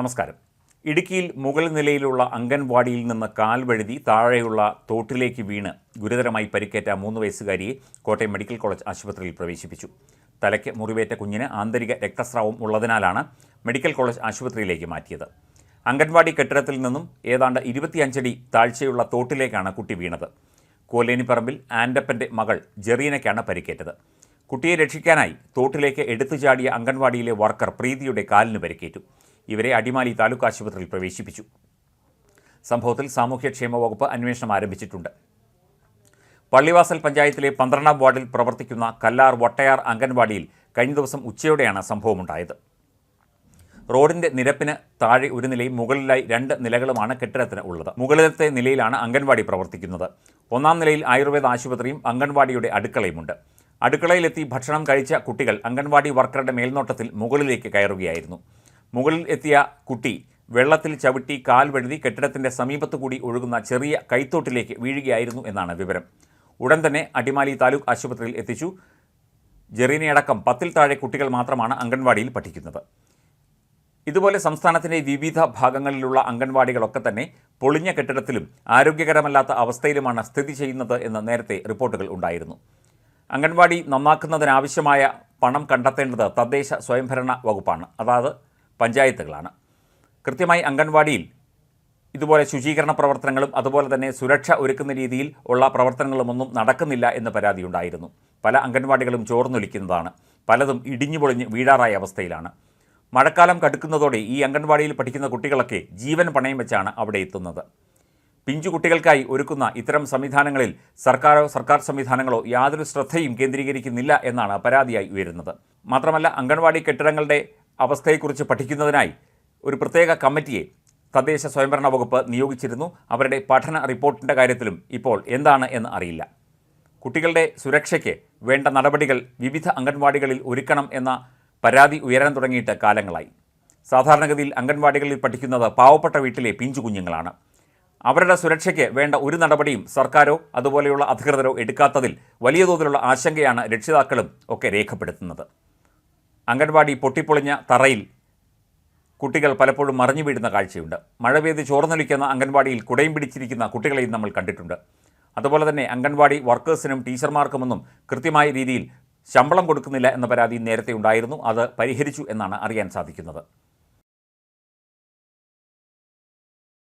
നമസ്കാരം. ഇടുക്കിയിൽ മുകൾ നിലയിലുള്ള അംഗൻവാടിയിൽ നിന്ന് കാൽ വഴുതി താഴെയുള്ള തോട്ടിലേക്ക് വീണ് ഗുരുതരമായി പരിക്കേറ്റ മൂന്ന് വയസ്സുകാരിയെ കോട്ടയം മെഡിക്കൽ കോളേജ് ആശുപത്രിയിൽ പ്രവേശിപ്പിച്ചു. തലയ്ക്ക് മുറിവേറ്റ കുഞ്ഞിന് ആന്തരിക രക്തസ്രാവം ഉള്ളതിനാലാണ് മെഡിക്കൽ കോളേജ് ആശുപത്രിയിലേക്ക് മാറ്റിയത്. അംഗൻവാടി കെട്ടിടത്തിൽ നിന്നും ഏതാണ്ട് ഇരുപത്തിയഞ്ചടി താഴ്ചയുള്ള തോട്ടിലേക്കാണ് കുട്ടി വീണത്. കോലേനിപ്പറമ്പിൽ ആൻഡപ്പന്റെ മകൾ ജെറീനയ്ക്കാണ് പരിക്കേറ്റത്. കുട്ടിയെ രക്ഷിക്കാനായി തോട്ടിലേക്ക് എടുത്തുചാടിയ അംഗൻവാടിയിലെ വർക്കർ പ്രീതിയുടെ കാലിന് പരിക്കേറ്റു. ഇവരെ അടിമാലി താലൂക്ക് ആശുപത്രിയിൽ പ്രവേശിപ്പിച്ചു. സംഭവത്തിൽ സാമൂഹ്യക്ഷേമ വകുപ്പ് അന്വേഷണം ആരംഭിച്ചിട്ടുണ്ട്. പള്ളിവാസൽ പഞ്ചായത്തിലെ പന്ത്രണ്ടാം വാർഡിൽ പ്രവർത്തിക്കുന്ന കല്ലാർ വട്ടയാർ അംഗൻവാടിയിൽ കഴിഞ്ഞ ദിവസം ഉച്ചയോടെയാണ് സംഭവമുണ്ടായത്. റോഡിന്റെ നിരപ്പിന് താഴെ ഒരു നിലയും മുകളിലായി രണ്ട് നിലകളുമാണ് കെട്ടിടത്തിന് ഉള്ളത്. മുകളിലത്തെ നിലയിലാണ് അംഗൻവാടി പ്രവർത്തിക്കുന്നത്. ഒന്നാം നിലയിൽ ആയുർവേദ ആശുപത്രിയും അംഗൻവാടിയുടെ അടുക്കളയുമുണ്ട്. അടുക്കളയിലെത്തി ഭക്ഷണം കഴിച്ച കുട്ടികൾ അംഗൻവാടി വർക്കറുടെ മേൽനോട്ടത്തിൽ മുകളിലേക്ക് കയറുകയായിരുന്നു. മുകളിൽ എത്തിയ കുട്ടി വെള്ളത്തിൽ ചവിട്ടി കാൽ വഴുതി കെട്ടിടത്തിന്റെ സമീപത്തു കൂടി ഒഴുകുന്ന ചെറിയ കൈത്തോട്ടിലേക്ക് വീഴുകയായിരുന്നു എന്നാണ് വിവരം. ഉടൻ തന്നെ അടിമാലി താലൂക്ക് ആശുപത്രിയിൽ എത്തിച്ചു. ജെറീനയടക്കം പത്തിൽ താഴെ കുട്ടികൾ മാത്രമാണ് അംഗൻവാടിയിൽ പഠിക്കുന്നത്. ഇതുപോലെ സംസ്ഥാനത്തിന്റെ വിവിധ ഭാഗങ്ങളിലുള്ള അംഗൻവാടികളൊക്കെ തന്നെ പൊളിഞ്ഞ കെട്ടിടത്തിലും ആരോഗ്യകരമല്ലാത്ത അവസ്ഥയിലുമാണ് സ്ഥിതി ചെയ്യുന്നത് എന്ന് നേരത്തെ റിപ്പോർട്ടുകൾ ഉണ്ടായിരുന്നു. അംഗൻവാടി നന്നാക്കുന്നതിനാവശ്യമായ പണം കണ്ടെത്തേണ്ടത് തദ്ദേശ സ്വയംഭരണ വകുപ്പാണ്. അതായത് പഞ്ചായത്തുകളാണ്. കൃത്യമായി അംഗൻവാടിയിൽ ഇതുപോലെ ശുചീകരണ പ്രവർത്തനങ്ങളും അതുപോലെ തന്നെ സുരക്ഷ ഒരുക്കുന്ന രീതിയിൽ ഉള്ള പ്രവർത്തനങ്ങളുമൊന്നും നടക്കുന്നില്ല എന്ന് പരാതിയുണ്ടായിരുന്നു പല അംഗൻവാടികളും ചോർന്നൊലിക്കുന്നതാണ്. പലതും ഇടിഞ്ഞു പൊളിഞ്ഞ് വീഴാറായ അവസ്ഥയിലാണ്. മഴക്കാലം കടുക്കുന്നതോടെ ഈ അംഗൻവാടിയിൽ പഠിക്കുന്ന കുട്ടികളൊക്കെ ജീവൻ പണയം വെച്ചാണ് അവിടെ എത്തുന്നത്. പിഞ്ചു കുട്ടികൾക്കായി ഒരുക്കുന്ന ഇത്തരം സംവിധാനങ്ങളിൽ സർക്കാരോ സർക്കാർ സംവിധാനങ്ങളോ യാതൊരു ശ്രദ്ധയും കേന്ദ്രീകരിക്കുന്നില്ല എന്നാണ് പരാതിയായി ഉയരുന്നത്. മാത്രമല്ല അംഗൻവാടി കെട്ടിടങ്ങളുടെ അവസ്ഥയെക്കുറിച്ച് പഠിക്കുന്നതിനായി ഒരു പ്രത്യേക കമ്മിറ്റിയെ തദ്ദേശ സ്വയംഭരണ വകുപ്പ് നിയോഗിച്ചിരുന്നു. അവരുടെ പഠന റിപ്പോർട്ടിന്റെ കാര്യത്തിലും ഇപ്പോൾ എന്താണ് എന്ന് അറിയില്ല. കുട്ടികളുടെ സുരക്ഷയ്ക്ക് വേണ്ട നടപടികൾ വിവിധ അംഗൻവാടികളിൽ ഒരുക്കണം എന്ന പരാതി ഉയരാൻ തുടങ്ങിയിട്ട് കാലങ്ങളായി. സാധാരണഗതിയിൽ അംഗൻവാടികളിൽ പഠിക്കുന്നത് പാവപ്പെട്ട വീട്ടിലെ പിഞ്ചു കുഞ്ഞുങ്ങളാണ്. അവരുടെ സുരക്ഷയ്ക്ക് വേണ്ട ഒരു നടപടിയും സർക്കാരോ അതുപോലെയുള്ള അധികൃതരോ എടുക്കാത്തതിൽ വലിയ തോതിലുള്ള ആശങ്കയാണ് രക്ഷിതാക്കളും ഒക്കെ രേഖപ്പെടുത്തുന്നത്. അംഗൻവാടി പൊട്ടിപ്പൊളിഞ്ഞ തറയിൽ കുട്ടികൾ പലപ്പോഴും മറിഞ്ഞു വീഴുന്ന കാഴ്ചയുണ്ട്. മഴ പെയ്ത് ചോർന്നൊലിക്കുന്ന അംഗൻവാടിയിൽ കുടയും പിടിച്ചിരിക്കുന്ന കുട്ടികളെയും നമ്മൾ കണ്ടിട്ടുണ്ട്. അതുപോലെ തന്നെ അംഗൻവാടി വർക്കേഴ്സിനും ടീച്ചർമാർക്കുമൊന്നും കൃത്യമായ രീതിയിൽ ശമ്പളം കൊടുക്കുന്നില്ല എന്ന പരാതി നേരത്തെ ഉണ്ടായിരുന്നു. അത് പരിഹരിച്ചു എന്നാണ് അറിയാൻ സാധിക്കുന്നത്.